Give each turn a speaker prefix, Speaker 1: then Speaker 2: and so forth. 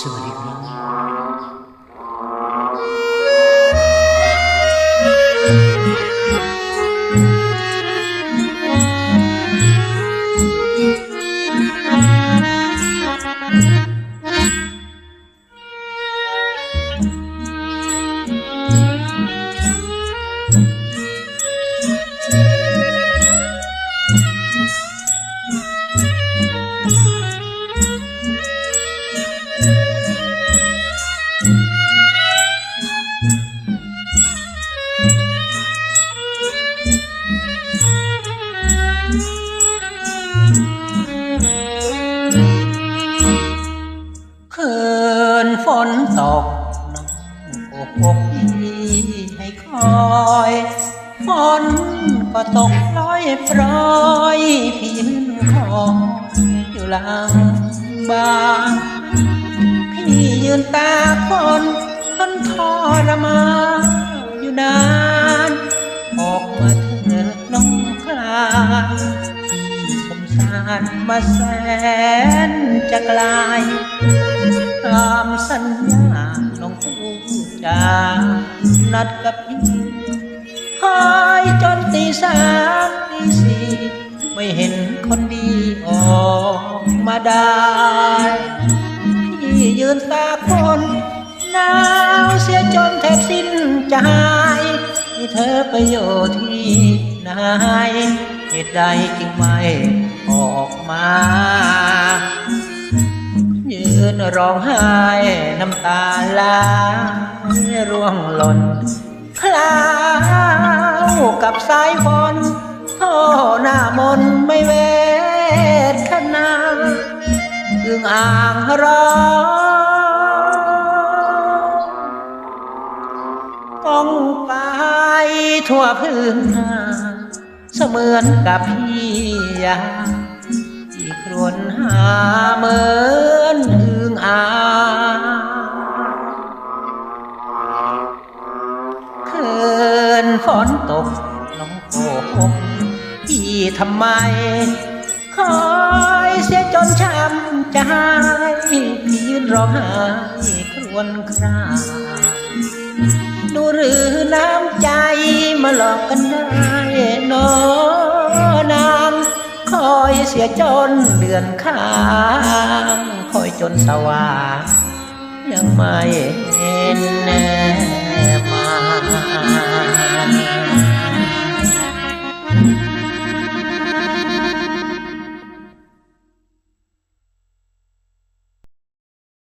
Speaker 1: ഈശ്വരി ปกพี่ให้คอยฝนก็ตกลอยปรอยพี่นคอยอยู่หลังบ้านพี่ยืนตาคนต้นทรมานอยู่นานออกมาเถิดน้องคลาที่สมสารมาแสนจะไกล นัดกับพี่คอยจนตีสามตีสี่ไม่เห็นคนดีออกมาได้ พี่ยืนตากฝนหนาวเสียจนแทบสิ้นใจที่เธอไปอยู่ที่ไหนเหตุใดจึงไม่ออกมา ยืนร้องไห้น้ำตาไหล ร่วงหล่นคลาวกับสายฝนท่อหน้ามนไม่เวทขนาอึงอ่างร้องก้องไปทั่วพื้นนาเสมือนกับพี่ยาที่ครวญหาเหมือนอึงอ่าง ฝนตกน้องโกหกพี่ทำไม คอยเสียจนช้ำใจพี่ยืนร้องไห้ครวญครางดูหรือน้ำใจมาหลอกกันได้นอนางคอยเสียจนเดือนข้างคอยจนสว่างยังไม่เห็นแน